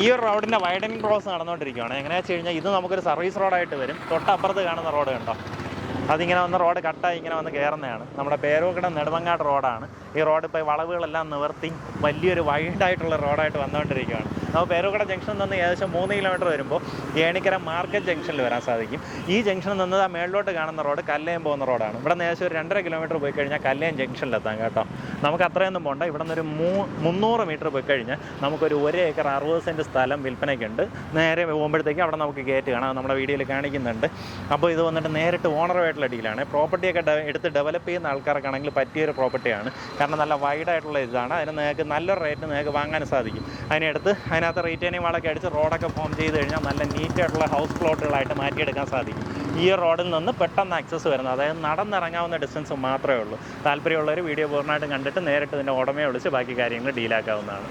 ഈ ഒരു റോഡിന്റെ വൈഡനിങ് പ്രോസസ് നടന്നുകൊണ്ടിരിക്കുകയാണ് എങ്ങനെയാ വെച്ച് കഴിഞ്ഞാൽ ഇത് നമുക്കൊരു സർവീസ് റോഡായിട്ട് വരും. തൊട്ടപ്പുറത്ത് കാണുന്ന റോഡ് കണ്ടോ? അതിങ്ങനെ വന്ന റോഡ് കട്ടായി ഇങ്ങനെ വന്ന് കയറുന്നതാണ് നമ്മുടെ പേരൂക്കട നെടുമങ്ങാട് റോഡാണ്. ഈ റോഡ് ഇപ്പോൾ വളവുകളെല്ലാം നിവർത്തി വലിയൊരു വൈഡായിട്ടുള്ള റോഡായിട്ട് വന്നുകൊണ്ടിരിക്കുകയാണ് അപ്പോൾ പേരൂക്കട ജംഗ്ഷനിൽ നിന്ന് ഏകദേശം മൂന്ന് കിലോമീറ്റർ വരുമ്പോൾ ഏണിക്കര മാർക്കറ്റ് ജംഗ്ഷനിൽ വരാൻ സാധിക്കും. ഈ ജംഗ്ഷനിൽ നിന്ന് ആ മേളിലോട്ട് കാണുന്ന റോഡ് കല്ലയം പോകുന്ന റോഡാണ്. ഇവിടെ നിന്ന് ഏകദേശം ഒരു രണ്ടര കിലോമീറ്റർ പോയി കഴിഞ്ഞാൽ കല്ലയം ജംഗ്ഷനിലെത്താം കേട്ടോ. നമുക്ക് അത്രയൊന്നും പോകണ്ട ഇവിടെ ഒരു മൂ മുന്നൂറ് മീറ്റർ പോയി കഴിഞ്ഞാൽ നമുക്കൊരു ഒരു ഏക്കർ അറുപത് സെന്റ് സ്ഥലം വിൽപ്പനയ്ക്കുണ്ട്. നേരെ പോകുമ്പോഴത്തേക്ക് അവിടെ നമുക്ക് ഗേറ്റ് കാണാം. നമ്മുടെ വീഡിയോയിൽ കാണിക്കുന്നുണ്ട്. അപ്പോൾ ഇത് വന്നിട്ട് നേരിട്ട് ഓണറുമായിട്ടുള്ള ഡീലാണ് പ്രോപ്പർട്ടിയൊക്കെ എടുത്ത് ഡെവലപ്പ് ചെയ്യുന്ന ആൾക്കാർക്കാണെങ്കിൽ പറ്റിയൊരു പ്രോപ്പർട്ടിയാണ് കാരണം നല്ല വൈഡായിട്ടുള്ള ഇതാണ്. അതിന് നിങ്ങൾക്ക് നല്ലൊരു റേറ്റ് നിങ്ങൾക്ക് വാങ്ങാൻ സാധിക്കും. അതിനടുത്ത് അതിനകത്ത് റീറ്റെയിനിങ് വാളൊക്കെ അടിച്ച് റോഡൊക്കെ ഫോം ചെയ്ത് കഴിഞ്ഞാൽ നല്ല നീറ്റായിട്ടുള്ള ഹൗസ് പ്ലോട്ടുകളായിട്ട് മാറ്റിയെടുക്കാൻ സാധിക്കും. ഈ റോഡിൽ നിന്ന് പെട്ടെന്ന് ആക്സസ് വരുന്നത്. അതായത് നടന്നിറങ്ങാവുന്ന ഡിസ്റ്റൻസ് മാത്രമേ ഉള്ളൂ. താല്പര്യമുള്ളവർ വീഡിയോ പൂർണമായിട്ടും കണ്ടിട്ട് നേരിട്ട് ഇതിന്റെ ഉടമയെ വിളിച്ച് ബാക്കി കാര്യങ്ങൾ ഡീലാക്കാവുന്നതാണ്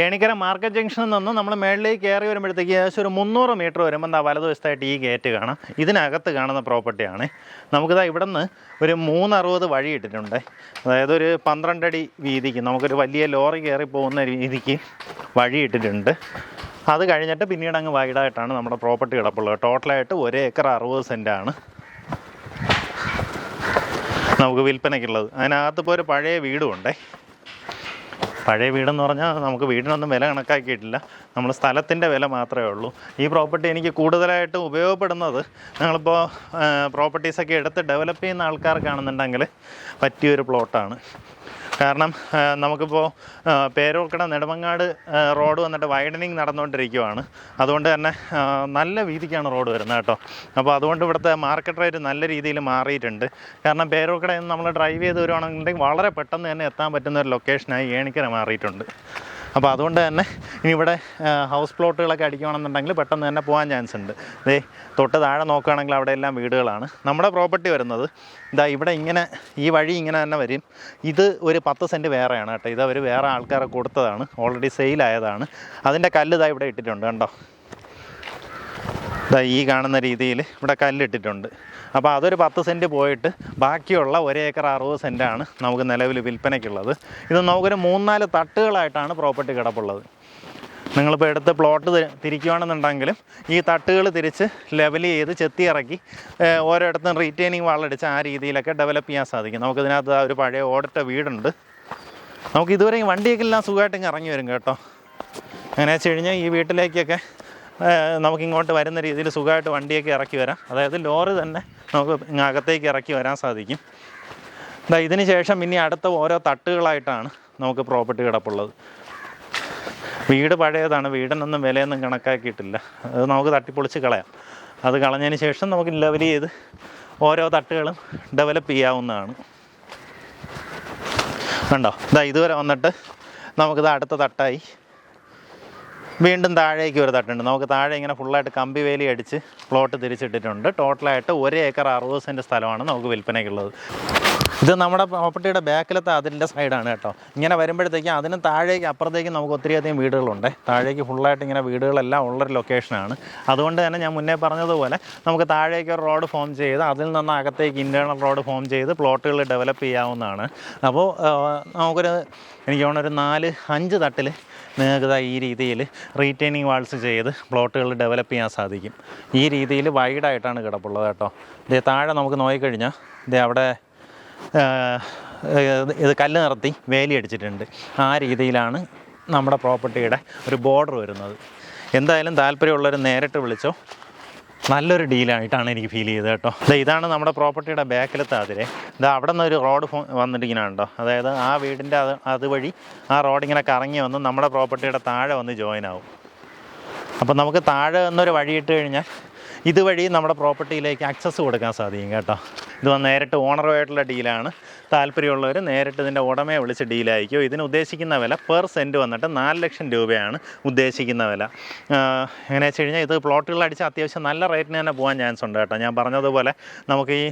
ഏണിക്കര മാർക്കറ്റ് ജംഗ്ഷനിൽ നിന്നും നമ്മൾ മേളിലേക്ക് കയറി വരുമ്പോഴത്തേക്ക് ഏകദേശം ഒരു മുന്നൂറ് മീറ്റർ വരുമ്പോൾ എന്താ വലതുവശത്തായിട്ട് ഈ ഗേറ്റ് കാണാം. ഇതിനകത്ത് കാണുന്ന പ്രോപ്പർട്ടിയാണ് നമുക്കിതാ ഇവിടെ നിന്ന് ഒരു മൂന്നറുപത് വഴി ഇട്ടിട്ടുണ്ട്. അതായത് ഒരു പന്ത്രണ്ടടി വീതിക്ക് നമുക്കൊരു വലിയ ലോറി കയറി പോകുന്ന രീതിക്ക് വഴി ഇട്ടിട്ടുണ്ട്. അത് കഴിഞ്ഞിട്ട് പിന്നീട് അങ്ങ് വൈഡായിട്ടാണ് നമ്മുടെ പ്രോപ്പർട്ടി കിടപ്പുള്ളത്. ടോട്ടലായിട്ട് ഒരു ഏക്കർ അറുപത് സെന്റാണ് നമുക്ക് വിൽപ്പനയ്ക്കുള്ളത്. അതിനകത്ത് ഇപ്പോൾ ഒരു പഴയ വീടും ഉണ്ടേ. പഴയ വീടെന്ന് പറഞ്ഞാൽ നമുക്ക് വീടിനൊന്നും വില കണക്കാക്കിയിട്ടില്ല. നമ്മൾ സ്ഥലത്തിന്റെ വില മാത്രമേ ഉള്ളൂ. ഈ പ്രോപ്പർട്ടി എനിക്ക് കൂടുതലായിട്ട് ഉപയോഗപ്പെടുന്നത് ഞങ്ങളിപ്പോൾ പ്രോപ്പർട്ടീസൊക്കെ എടുത്ത് ഡെവലപ്പ് ചെയ്യുന്ന ആൾക്കാർക്കാണെന്നുണ്ടെങ്കിൽ പറ്റിയൊരു പ്ലോട്ടാണ്. കാരണം നമുക്കിപ്പോൾ പേരോക്കട നെടുമങ്ങാട് റോഡ് വന്നിട്ട് വൈഡനിങ് നടന്നുകൊണ്ടിരിക്കുവാണ്. അതുകൊണ്ട് തന്നെ നല്ല വീതിക്കാണ് റോഡ് വരുന്നത് കേട്ടോ. അപ്പോൾ അതുകൊണ്ട് ഇവിടുത്തെ മാർക്കറ്റ് റേറ്റ് നല്ല രീതിയിൽ മാറിയിട്ടുണ്ട്. കാരണം നിന്ന് നമ്മൾ ഡ്രൈവ് ചെയ്ത് വരുവാണെന്നുണ്ടെങ്കിൽ വളരെ പെട്ടെന്ന് തന്നെ എത്താൻ പറ്റുന്ന ഒരു ലൊക്കേഷനായി ഏണിക്കര മാറിയിട്ടുണ്ട്. അപ്പോൾ അതുകൊണ്ട് തന്നെ ഇനി ഇവിടെ ഹൗസ് പ്ലോട്ടുകളൊക്കെ അടിക്കുകയാണെന്നുണ്ടെങ്കിൽ പെട്ടെന്ന് തന്നെ പോകാൻ ചാൻസ് ഉണ്ട്. ദേ തൊട്ട് താഴെ നോക്കുകയാണെങ്കിൽ അവിടെ എല്ലാം വീടുകളാണ്. നമ്മുടെ പ്രോപ്പർട്ടി വരുന്നത് ഇതാ ഇവിടെ ഇങ്ങനെ ഈ വഴി ഇങ്ങനെ തന്നെ വരും. ഇത് ഒരു പത്ത് സെന്റ് വേറെയാണ് കേട്ടോ. ഇത് അവർ വേറെ ആൾക്കാരെ കൊടുത്തതാണ്. ഓൾറെഡി സെയിലായതാണ് അതിന്റെ കല്ല് ഇതാ ഇവിടെ ഇട്ടിട്ടുണ്ട് കണ്ടോ? ഇതാ ഈ കാണുന്ന രീതിയിൽ ഇവിടെ കല്ലിട്ടിട്ടുണ്ട്. അപ്പോൾ അതൊരു പത്ത് സെന്റ് പോയിട്ട് ബാക്കിയുള്ള ഒരേക്കർ അറുപത് സെന്റാണ് നമുക്ക് നിലവിൽ വിൽപ്പനയ്ക്കുള്ളത്. ഇത് നമുക്കൊരു മൂന്നാൽ തട്ടുകളായിട്ടാണ് പ്രോപ്പർട്ടി കിടപ്പുള്ളത്. നിങ്ങളിപ്പോൾ എടുത്ത് പ്ലോട്ട് തിരിക്കുകയാണെന്നുണ്ടെങ്കിലും ഈ തട്ടുകൾ തിരിച്ച് ലെവൽ ചെയ്ത് ചെത്തി ഇറക്കി ഓരോയിടത്തും റീറ്റെയിനിങ് വളടിച്ച് ആ രീതിയിലൊക്കെ ഡെവലപ്പ് ചെയ്യാൻ സാധിക്കും. നമുക്കിതിനകത്ത് ഒരു പഴയ ഓടിട്ട വീടുണ്ട്. നമുക്ക് ഇതുവരെ വണ്ടിയൊക്കെ എല്ലാം സുഖമായിട്ട് ഇറങ്ങി വരും കേട്ടോ. അങ്ങനെ വെച്ച് കഴിഞ്ഞാൽ ഈ വീട്ടിലേക്കൊക്കെ നമുക്കിങ്ങോട്ട് വരുന്ന രീതിയിൽ സുഖമായിട്ട് വണ്ടിയൊക്കെ ഇറക്കി വരാം. അതായത് ലോറി തന്നെ നമുക്ക് അകത്തേക്ക് ഇറക്കി വരാൻ സാധിക്കും. ഇതിന് ശേഷം ഇനി അടുത്ത ഓരോ തട്ടുകളായിട്ടാണ് നമുക്ക് പ്രോപ്പർട്ടി കിടപ്പുള്ളത്. വീട് പഴയതാണ് വീടിനൊന്നും വിലയൊന്നും കണക്കാക്കിയിട്ടില്ല. അത് നമുക്ക് തട്ടിപ്പൊളിച്ച് കളയാം. അത് കളഞ്ഞതിന് ശേഷം നമുക്ക് ലെവൽ ചെയ്ത് ഓരോ തട്ടുകളും ഡെവലപ്പ് ചെയ്യാവുന്നതാണ്. കണ്ടോ? ഇതാ ഇതുവരെ വന്നിട്ട് നമുക്കിത് അടുത്ത തട്ടായി. വീണ്ടും താഴേക്ക് ഒരു തട്ടുണ്ട്. നമുക്ക് താഴെ ഇങ്ങനെ ഫുള്ളായിട്ട് കമ്പി വേലി അടിച്ച് പ്ലോട്ട് തിരിച്ചിട്ടിട്ടുണ്ട്. ടോട്ടലായിട്ട് ഒരു ഏക്കർ അറുപത് സെന്റ് സ്ഥലമാണ് നമുക്ക് വിൽപ്പനയ്ക്കുള്ളത്. ഇത് നമ്മുടെ പ്രോപ്പർട്ടിയുടെ ബാക്കിലത്തെ അതിന്റെ സൈഡാണ് കേട്ടോ. ഇങ്ങനെ വരുമ്പോഴത്തേക്കും അതിന് താഴേക്ക് അപ്പുറത്തേക്കും നമുക്ക് ഒത്തിരിയധികം വീടുകളുണ്ട്. താഴേക്ക് ഫുള്ളായിട്ട് ഇങ്ങനെ വീടുകളെല്ലാം ഉള്ളൊരു ലൊക്കേഷനാണ് അതുകൊണ്ട് തന്നെ ഞാൻ മുന്നേ പറഞ്ഞതുപോലെ നമുക്ക് താഴേക്ക് ഒരു റോഡ് ഫോം ചെയ്ത് അതിൽ നിന്ന് അകത്തേക്ക് ഇന്റേർണൽ റോഡ് ഫോം ചെയ്ത് പ്ലോട്ടുകൾ ഡെവലപ്പ് ചെയ്യാവുന്നതാണ്. അപ്പോൾ നമുക്കൊരു എനിക്ക് തോന്നുന്നു നാല് അഞ്ച് തട്ടിൽ നിങ്ങൾക്ക് ഈ രീതിയിൽ റീറ്റെയിനിങ് വാൾസ് ചെയ്ത് പ്ലോട്ടുകൾ ഡെവലപ്പ് ചെയ്യാൻ സാധിക്കും. ഈ രീതിയിൽ വൈഡായിട്ടാണ് കിടപ്പുള്ളത് കേട്ടോ. ഇത് താഴെ നമുക്ക് നോക്കിക്കഴിഞ്ഞാൽ ഇത് അവിടെ ഇത് കല്ല് നിർത്തി വേലി അടിച്ചിട്ടുണ്ട്. ആ രീതിയിലാണ് നമ്മുടെ പ്രോപ്പർട്ടിയുടെ ഒരു ബോർഡർ വരുന്നത്. എന്തായാലും താല്പര്യമുള്ളവർ നേരിട്ട് വിളിച്ചോ. നല്ലൊരു ഡീലായിട്ടാണ് എനിക്ക് ഫീൽ ചെയ്തത് കേട്ടോ. അതെ ഇതാണ് നമ്മുടെ പ്രോപ്പർട്ടിയുടെ ബാക്കിലത്തെ അതിരെ. ഇത് അവിടെ നിന്ന് ഒരു റോഡ് വന്നിട്ടിങ്ങനെ ഉണ്ടോ അതായത് ആ വീടിന്റെ അത് അതുവഴി ആ റോഡ് ഇങ്ങനെ കറങ്ങി വന്ന് നമ്മുടെ പ്രോപ്പർട്ടിയുടെ താഴെ വന്ന് ജോയിൻ ആവും. അപ്പം നമുക്ക് താഴെ നിന്നൊരു വഴി ഇട്ട് കഴിഞ്ഞാൽ ഇതുവഴി നമ്മുടെ പ്രോപ്പർട്ടിയിലേക്ക് ആക്സസ് കൊടുക്കാൻ സാധിക്കും കേട്ടോ. ഇത് നേരിട്ട് ഓണറുമായിട്ടുള്ള ഡീലാണ്. താല്പര്യമുള്ളവർ നേരിട്ട് ഇതിന്റെ ഉടമയെ വിളിച്ച് ഡീലായിരിക്കും. ഇതിന് ഉദ്ദേശിക്കുന്ന വില പെർ സെന്റ് വന്നിട്ട് നാല് ലക്ഷം രൂപയാണ് ഉദ്ദേശിക്കുന്ന വില. എങ്ങനെ വെച്ച് കഴിഞ്ഞാൽ ഇത് പ്ലോട്ടുകൾ അടിച്ച് അത്യാവശ്യം നല്ല റേറ്റിന് തന്നെ പോകാൻ ചാൻസ് ഉണ്ട് കേട്ടോ. ഞാൻ പറഞ്ഞതുപോലെ നമുക്ക് ഈ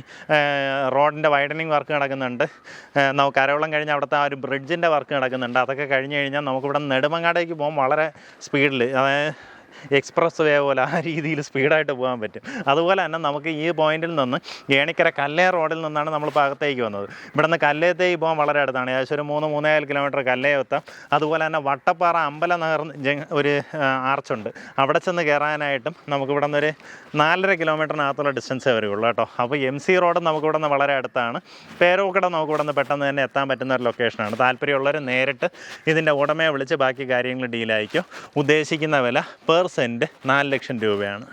റോഡിന്റെ വൈഡനിങ് വർക്ക് നടക്കുന്നുണ്ട്. നമുക്ക് അരവളം കഴിഞ്ഞ് അവിടുത്തെ ആ ഒരു ബ്രിഡ്ജിന്റെ വർക്ക് നടക്കുന്നുണ്ട്. അതൊക്കെ കഴിഞ്ഞ് കഴിഞ്ഞാൽ നമുക്കിവിടെ നെടുമങ്ങാടേക്ക് പോകാൻ വളരെ സ്പീഡിൽ അതായത് എക്സ്പ്രസ് വേ പോലെ ആ രീതിയിൽ സ്പീഡായിട്ട് പോകാൻ പറ്റും. അതുപോലെ തന്നെ നമുക്ക് ഈ പോയിന്റിൽ നിന്ന് ഏണിക്കര കല്ലേ റോഡിൽ നിന്നാണ് നമ്മൾ ഭാഗത്തേക്ക് വന്നത്. ഇവിടെ നിന്ന് കല്ലയത്തേക്ക് പോകാൻ വളരെ അടുത്താണ്. ഏകദേശം ഒരു മൂന്ന് മൂന്നേകാൽ കിലോമീറ്റർ കല്ലേ എത്താം. അതുപോലെ തന്നെ വട്ടപ്പാറ അമ്പല നഗർ ഒരു ആർച്ചുണ്ട്. അവിടെ ചെന്ന് കയറാനായിട്ടും നമുക്ക് ഇവിടെ നിന്ന് ഒരു നാലര കിലോമീറ്ററിനകത്തുള്ള ഡിസ്റ്റൻസേ വരുള്ളൂ കേട്ടോ. അപ്പോൾ എം സി റോഡ് നമുക്ക് ഇവിടെ നിന്ന് വളരെ അടുത്താണ്. പേരോക്കട നമുക്ക് ഇവിടെ നിന്ന് പെട്ടെന്ന് തന്നെ എത്താൻ പറ്റുന്ന ഒരു ലൊക്കേഷനാണ്. താല്പര്യമുള്ളവർ നേരിട്ട് ഇതിന്റെ ഉടമയെ വിളിച്ച് ബാക്കി കാര്യങ്ങൾ ഡീലായിരിക്കും. ഉദ്ദേശിക്കുന്ന വില പെർ സെന്റ് നാല് ലക്ഷം രൂപയാണ്.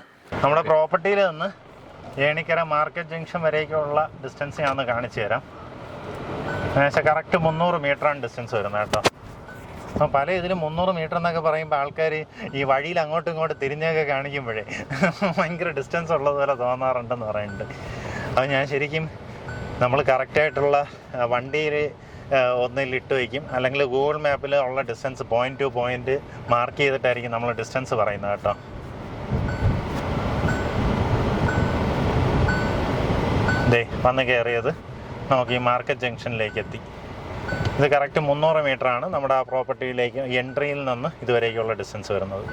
നമ്മുടെ പ്രോപ്പർട്ടിയിൽ നിന്ന് ഏണിക്കര മാർക്കറ്റ് ജംഗ്ഷൻ വരേക്കുള്ള ഡിസ്റ്റൻസ് ഞാൻ ഒന്ന് കാണിച്ചു തരാം. ഏകദേശം കറക്റ്റ് മുന്നൂറ് മീറ്ററാണ് ഡിസ്റ്റൻസ് വരുന്നത് കേട്ടോ. അപ്പം പല ഇതിലും മുന്നൂറ് മീറ്റർ എന്നൊക്കെ പറയുമ്പോൾ ആൾക്കാർ ഈ വഴിയിൽ അങ്ങോട്ടും ഇങ്ങോട്ട് തിരിഞ്ഞൊക്കെ കാണിക്കുമ്പോഴേ ഭയങ്കര ഡിസ്റ്റൻസ് ഉള്ളതുപോലെ തോന്നാറുണ്ടെന്ന് പറയുന്നുണ്ട്. അത് ഞാൻ ശരിക്കും നമ്മൾ കറക്റ്റായിട്ടുള്ള വണ്ടിയിൽ ഒന്നിൽ ഇട്ട് വയ്ക്കും. അല്ലെങ്കിൽ ഗൂഗിൾ മാപ്പിൽ ഉള്ള distance point to point mark ചെയ്തിട്ടായിരിക്കും നമ്മൾ ഡിസ്റ്റൻസ് പറയുന്നത് കേട്ടോ. ദേ വന്ന് കയറിയത് നമുക്ക് ഈ മാർക്കറ്റ് ജംഗ്ഷനിലേക്ക് എത്തി. ഇത് കറക്റ്റ് മുന്നൂറ് ആണ് നമ്മുടെ ആ പ്രോപ്പർട്ടിയിലേക്ക് എൻട്രിയിൽ നിന്ന് ഇതുവരേക്കുള്ള ഡിസ്റ്റൻസ് വരുന്നത്.